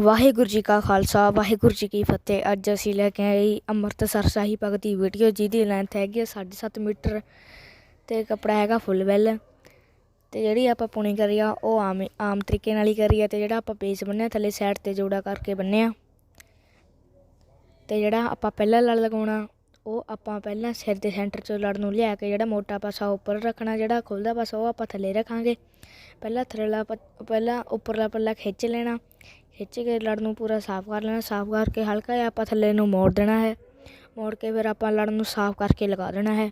ਵਾਹਿਗੁਰੂ ਜੀ ਕਾ ਖਾਲਸਾ, ਵਾਹਿਗੁਰੂ ਜੀ ਕੀ ਫਤਿਹ। ਅੱਜ ਅਸੀਂ ਲੈ ਕੇ ਆਏ ਅੰਮ੍ਰਿਤਸਰ ਸ਼ਾਹੀ ਭਗਤ ਦੀ ਵੀਡੀਓ, ਜਿਹਦੀ ਲੈਂਥ ਹੈਗੀ ਹੈ 7.5 ਮੀਟਰ ਤੇ ਕੱਪੜਾ ਹੈਗਾ ਫੁੱਲ ਵੈਲ ਤੇ ਜਿਹੜੀ ਆਪਾਂ ਪੁਣੀ ਕਰੀ ਆ, ਉਹ ਆਮ ਆਮ ਤਰੀਕੇ ਨਾਲ ਹੀ ਕਰੀ ਆ ਤੇ ਜਿਹੜਾ ਆਪਾਂ ਪੇਚ ਬੰਨਿਆ, ਥੱਲੇ ਸਾਈਡ ਤੇ ਜੋੜਾ ਕਰਕੇ ਬੰਨਿਆ। ਤੇ ਜਿਹੜਾ ਆਪਾਂ ਪਹਿਲਾਂ ਲੜ ਲਗਾਉਣਾ, ਉਹ ਆਪਾਂ ਪਹਿਲਾਂ ਸਿਰ ਦੇ ਸੈਂਟਰ ਚੋਂ ਲੜ ਨੂੰ ਲਿਆ ਕੇ ਜਿਹੜਾ ਮੋਟਾ ਪਾਸਾ ਉੱਪਰ ਰੱਖਣਾ, ਜਿਹੜਾ ਖੁੱਲਦਾ ਪਾਸਾ, ਉਹ ਆਪਾਂ ਥੱਲੇ ਰੱਖਾਂਗੇ। ਪਹਿਲਾਂ ਥੱਲੇਲਾ ਪਹਿਲਾਂ ਉੱਪਰਲਾ ਪੱਲਾ ਖਿੱਚ ਲੈਣਾ ਖਿੱਚ ਕੇ ਲੜ ਨੂੰ ਪੂਰਾ ਸਾਫ਼ ਕਰ ਲੈਣਾ, ਸਾਫ਼ ਕਰਕੇ ਹਲਕਾ ਜਿਹਾ ਆਪਾਂ ਥੱਲੇ ਨੂੰ ਮੋੜ ਦੇਣਾ ਹੈ। ਮੋੜ ਕੇ ਫਿਰ ਆਪਾਂ ਲੜ ਨੂੰ ਸਾਫ਼ ਕਰਕੇ ਲਗਾ ਦੇਣਾ ਹੈ।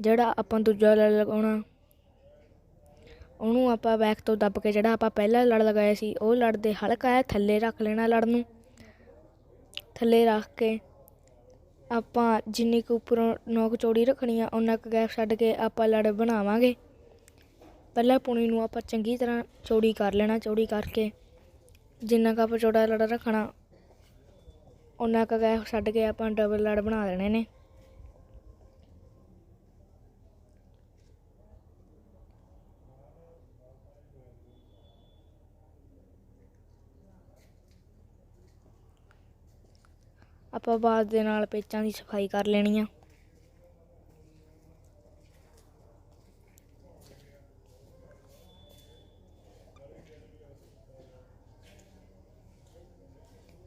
ਜਿਹੜਾ ਆਪਾਂ ਦੂਜਾ ਲੜ ਲਗਾਉਣਾ, ਉਹਨੂੰ ਆਪਾਂ ਬੈਕ ਤੋਂ ਦੱਬ ਕੇ ਜਿਹੜਾ ਆਪਾਂ ਪਹਿਲਾਂ ਲੜ ਲਗਾਇਆ ਸੀ, ਉਹ ਲੜ ਦੇ ਹਲਕਾ ਹੈ ਥੱਲੇ ਰੱਖ ਲੈਣਾ ਲੜ ਨੂੰ। ਥੱਲੇ ਰੱਖ ਕੇ ਆਪਾਂ ਜਿੰਨੀ ਕੁ ਉੱਪਰੋਂ ਨੋਕ ਚੌੜੀ ਰੱਖਣੀ ਆ ਉਹਨਾਂ ਕੁ ਗੈਪ ਛੱਡ ਕੇ ਆਪਾਂ ਲੜ ਬਣਾਵਾਂਗੇ। ਪਹਿਲਾਂ ਪੁਣੀ ਨੂੰ ਆਪਾਂ ਚੰਗੀ ਤਰ੍ਹਾਂ ਚੌੜੀ ਕਰ ਲੈਣਾ, ਚੌੜੀ ਕਰਕੇ ਜਿੰਨਾ ਕੁ ਆਪਾਂ ਚੌੜਾ ਲੜ ਰੱਖਣਾ ਉਹਨਾਂ ਕੁ ਗੈਪ ਛੱਡ ਕੇ ਆਪਾਂ ਡਬਲ ਲੜ ਬਣਾ ਦੇਣੇ ਨੇ। ਆਪਾਂ ਬਾਅਦ ਦੇ ਨਾਲ ਪੇਚਾਂ ਦੀ ਸਫ਼ਾਈ ਕਰ ਲੈਣੀ ਆ।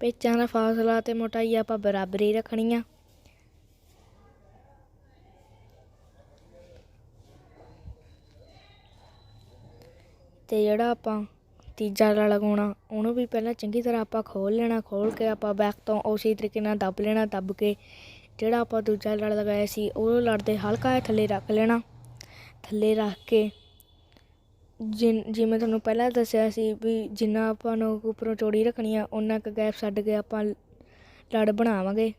ਪੇਚਾਂ ਦਾ ਫਾਸਲਾ ਤੇ ਮੋਟਾਈ ਆਪਾਂ ਬਰਾਬਰ ਹੀ ਰੱਖਣੀ ਆ। ਤੇ ਜਿਹੜਾ ਆਪਾਂ ਤੀਜਾ ਲਾ ਲਗਾਉਣਾ, ਉਹਨੂੰ ਵੀ ਪਹਿਲਾਂ ਚੰਗੀ ਤਰ੍ਹਾਂ ਆਪਾਂ ਖੋਲ ਲੈਣਾ ਖੋਲ ਕੇ ਆਪਾਂ ਬੈਕ ਤੋਂ ਉਸੇ ਤਰੀਕੇ ਨਾਲ ਦੱਬ ਲੈਣਾ, ਦੱਬ ਕੇ ਜਿਹੜਾ ਆਪਾਂ ਦੂਜਾ ਲੜ ਲਗਾਇਆ ਸੀ, ਉਹ ਲੜ ਦੇ ਹਲਕਾ ਜਿਹਾ ਥੱਲੇ ਰੱਖ ਲੈਣਾ। ਥੱਲੇ ਰੱਖ ਕੇ ਜਿਨ, ਜਿਵੇਂ ਤੁਹਾਨੂੰ ਪਹਿਲਾਂ ਦੱਸਿਆ ਸੀ ਵੀ ਜਿੰਨਾ ਆਪਾਂ ਨੂੰ ਉੱਪਰੋਂ ਚੌੜੀ ਰੱਖਣੀ ਆ ਉਹਨਾਂ ਕੁ ਗੈਪ ਛੱਡ ਕੇ ਆਪਾਂ ਲੜ ਬਣਾਵਾਂਗੇ।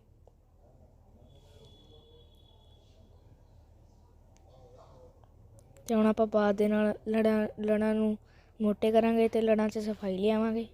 ਤੇ ਹੁਣ ਆਪਾਂ ਬਾਅਦ ਦੇ ਨਾਲ ਲੜਾਂ ਲੜਾਂ ਨੂੰ ਮੋਟੇ ਕਰਾਂਗੇ ਤੇ ਲੜਾਂ 'ਚ ਸਫ਼ਾਈ ਲਿਆਵਾਂਗੇ।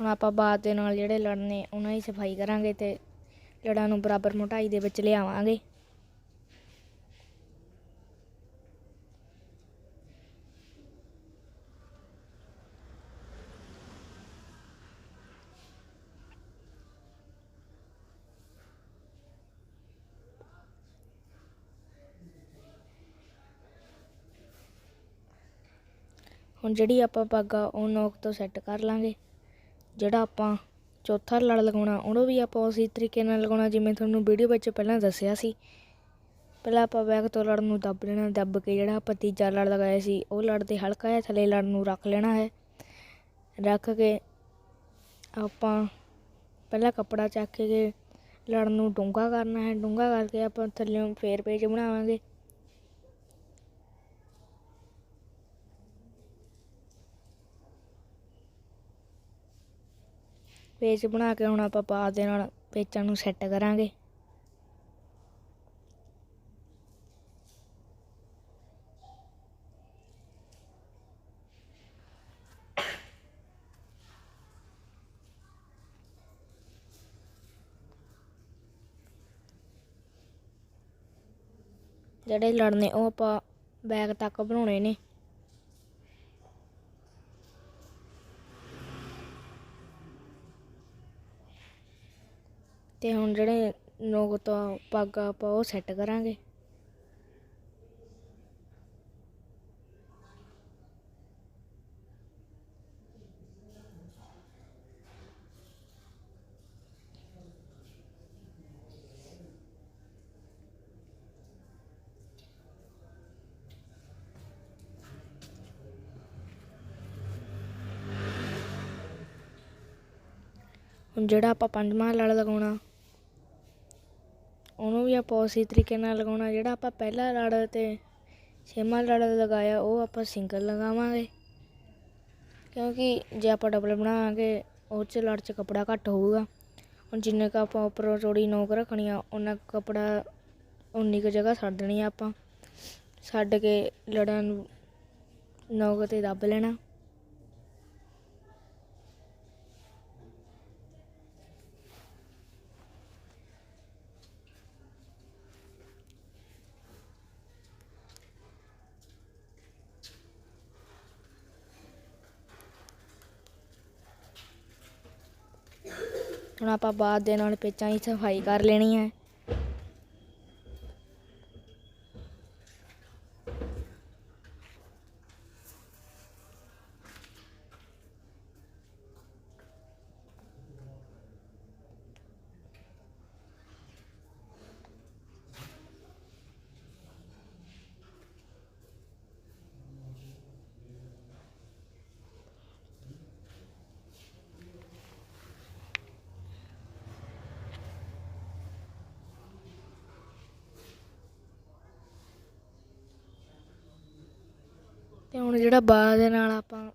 ਹੁਣ ਆਪਾਂ ਬਾਅਦ ਦੇ ਨਾਲ ਜਿਹੜੇ ਲੜ ਨੇ ਉਹਨਾਂ ਦੀ ਸਫ਼ਾਈ ਕਰਾਂਗੇ ਤੇ ਲੜਾਂ ਨੂੰ ਬਰਾਬਰ ਮੋਟਾਈ ਦੇ ਵਿੱਚ ਲਿਆਵਾਂਗੇ। ਹੁਣ ਜਿਹੜੀ ਆਪਾਂ ਪੱਗ ਆ, ਉਹ ਨੋਕ ਤੋਂ ਸੈੱਟ ਕਰ ਲਾਂਗੇ। ਜਿਹੜਾ ਆਪਾਂ ਚੌਥਾ ਲੜ ਲਗਾਉਣਾ, ਉਹਨੂੰ ਵੀ ਆਪਾਂ ਉਸੇ ਤਰੀਕੇ ਨਾਲ ਲਗਾਉਣਾ ਜਿਵੇਂ ਤੁਹਾਨੂੰ ਵੀਡੀਓ ਵਿੱਚ ਪਹਿਲਾਂ ਦੱਸਿਆ ਸੀ। ਪਹਿਲਾਂ ਆਪਾਂ ਬੈਕ ਤੋਂ ਲੜ ਨੂੰ ਦੱਬ ਲੈਣਾ, ਦੱਬ ਕੇ ਜਿਹੜਾ ਆਪਾਂ ਤੀਜਾ ਲੜ ਲਗਾਇਆ ਸੀ, ਉਹ ਲੜ ਦੇ ਹਲਕਾ ਜਿਹਾ ਥੱਲੇ ਲੜ ਨੂੰ ਰੱਖ ਲੈਣਾ ਹੈ। ਰੱਖ ਕੇ ਆਪਾਂ ਪਹਿਲਾਂ ਕੱਪੜਾ ਚੱਕ ਕੇ ਲੜ ਨੂੰ ਡੂੰਘਾ ਕਰਨਾ ਹੈ। ਡੂੰਘਾ ਕਰਕੇ ਆਪਾਂ ਥੱਲੇ ਫੇਰ ਪੇਜ ਬਣਾਵਾਂਗੇ। ਪੇਚ ਬਣਾ ਕੇ ਹੁਣ ਆਪਾਂ ਪਾ ਦੇ ਨਾਲ ਪੇਚਾਂ ਨੂੰ ਸੈੱਟ ਕਰਾਂਗੇ। ਜਿਹੜੇ ਲੜਨੇ ਉਹ ਆਪਾਂ ਬੈਗ ਤੱਕ ਬਣਾਉਣੇ ਨੇ। ਤੇ ਹੁਣ ਜਿਹੜੇ ਨੋਕ ਤੋਂ ਪੱਗ ਆਪਾਂ ਉਹ ਸੈੱਟ ਕਰਾਂਗੇ। ਹੁਣ ਜਿਹੜਾ ਆਪਾਂ ਪੰਜਵਾਂ ਲੜ ਲਗਾਉਣਾ ਵੀ ਆਪਾਂ ਉਸੇ ਤਰੀਕੇ ਨਾਲ ਲਗਾਉਣਾ, ਜਿਹੜਾ ਆਪਾਂ ਪਹਿਲਾ ਲੜ ਤੇ ਛੇਵਾਂ ਲੜ ਲਗਾਇਆ, ਉਹ ਆਪਾਂ ਸਿੰਗਲ ਲਗਾਵਾਂਗੇ। ਕਿਉਂਕਿ ਜੇ ਆਪਾਂ ਡਬਲ ਬਣਾਵਾਂਗੇ, ਉਹ 'ਚ ਲੜ 'ਚ ਕੱਪੜਾ ਘੱਟ ਹੋਊਗਾ। ਹੁਣ ਜਿੰਨੇ ਕੁ ਆਪਾਂ ਉੱਪਰੋਂ ਚੌੜੀ ਨੋਕ ਰੱਖਣੀ ਆ ਉਹਨਾਂ ਕੁ ਕੱਪੜਾ ਉਨੀ ਕੁ ਜਗ੍ਹਾ ਛੱਡ ਦੇਣੀ ਆ ਆਪਾਂ। ਛੱਡ ਕੇ ਲੜਾਂ ਨੂੰ ਨੋਕ 'ਤੇ ਦੱਬ ਲੈਣਾ। ਹੁਣ ਆਪਾਂ ਬਾਅਦ ਦੇ ਨਾਲ ਪੇਚਾਂ ਦੀ ਸਫ਼ਾਈ ਕਰ ਲੈਣੀ ਹੈ। ਤੇ ਹੁਣ ਜਿਹੜਾ ਬਾਅਦ ਦੇ ਨਾਲ ਆਪਾਂ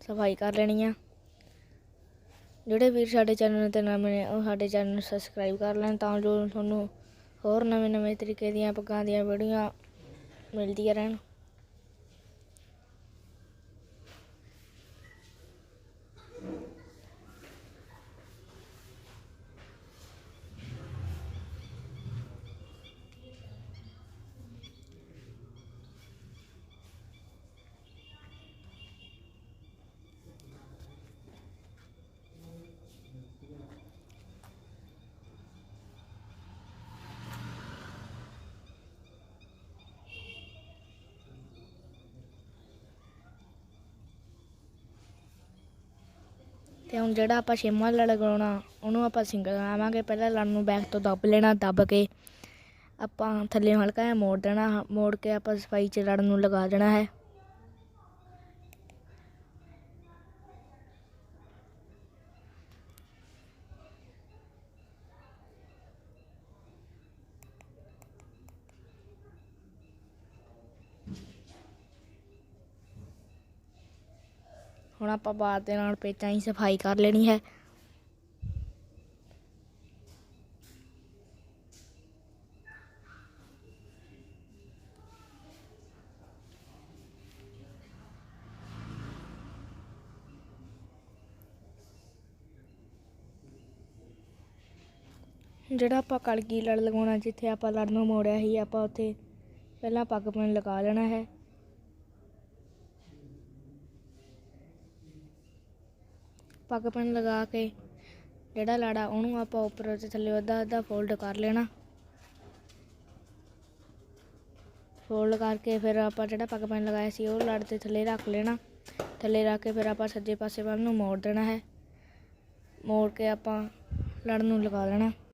ਸਫ਼ਾਈ ਕਰ ਲੈਣੀ ਆ। ਜਿਹੜੇ ਵੀਰ ਸਾਡੇ ਚੈਨਲ ਤੇ ਨਵੇਂ ਨੇ, ਉਹ ਸਾਡੇ ਚੈਨਲ ਨੂੰ ਸਬਸਕ੍ਰਾਈਬ ਕਰ ਲੈਣ ਤਾਂ ਜੋ ਤੁਹਾਨੂੰ ਹੋਰ ਨਵੇਂ ਨਵੇਂ ਤਰੀਕੇ ਦੀਆਂ ਪੱਗਾਂ ਦੀਆਂ ਵੀਡੀਓ ਮਿਲਦੀਆਂ ਰਹਿਣ। ਤੇ ਹੁਣ ਜਿਹੜਾ ਆਪਾਂ ਛੇਵਾਂ ਲੜ ਲਗਾਉਣਾ, ਉਹਨੂੰ ਆਪਾਂ ਸਿੰਗਲ ਲਗਾਵਾਂਗੇ ਪਹਿਲਾਂ ਲੜ ਨੂੰ ਬੈਕ ਤੋਂ ਦੱਬ ਲੈਣਾ, ਦੱਬ ਕੇ ਆਪਾਂ ਥੱਲੇ ਹਲਕਾ ਜਿਹਾ ਮੋੜ ਦੇਣਾ, ਮੋੜ ਕੇ ਆਪਾਂ ਸਫ਼ਾਈ 'ਚ ਲੜ ਨੂੰ ਲਗਾ ਦੇਣਾ ਹੈ। ਹੁਣ ਆਪਾਂ ਬਾਅਦ ਦੇ ਨਾਲ ਪੇਚਾਂ ਦੀ ਸਫ਼ਾਈ ਕਰ ਲੈਣੀ ਹੈ। ਜਿਹੜਾ ਆਪਾਂ ਕਲਗੀ ਲੜ ਲਗਾਉਣਾ, ਜਿੱਥੇ ਆਪਾਂ ਲੜ ਨੂੰ ਮੋੜਿਆ ਸੀ, ਆਪਾਂ ਉੱਥੇ ਪਹਿਲਾਂ ਪੱਗ ਪੈਨ ਲਗਾ ਲੈਣਾ ਹੈ। ਪੱਗ ਪੈਨ ਲਗਾ ਕੇ ਜਿਹੜਾ ਲੜਾ ਉਹਨੂੰ ਆਪਾਂ ਉੱਪਰ ਤੇ ਥੱਲੇ ਅੱਧਾ ਅੱਧਾ ਫੋਲਡ ਕਰ ਲੈਣਾ। ਫੋਲਡ ਕਰਕੇ ਫਿਰ ਆਪਾਂ ਜਿਹੜਾ ਪੱਗ ਪੈਨ ਲਗਾਇਆ ਸੀ ਉਹ ਲੜ 'ਤੇ ਥੱਲੇ ਰੱਖ ਲੈਣਾ। ਥੱਲੇ ਰੱਖ ਕੇ ਫਿਰ ਆਪਾਂ ਸੱਜੇ ਪਾਸੇ ਵੱਲ ਨੂੰ ਮੋੜ ਦੇਣਾ ਹੈ। ਮੋੜ ਕੇ ਆਪਾਂ ਲੜ ਨੂੰ ਲਗਾ ਦੇਣਾ।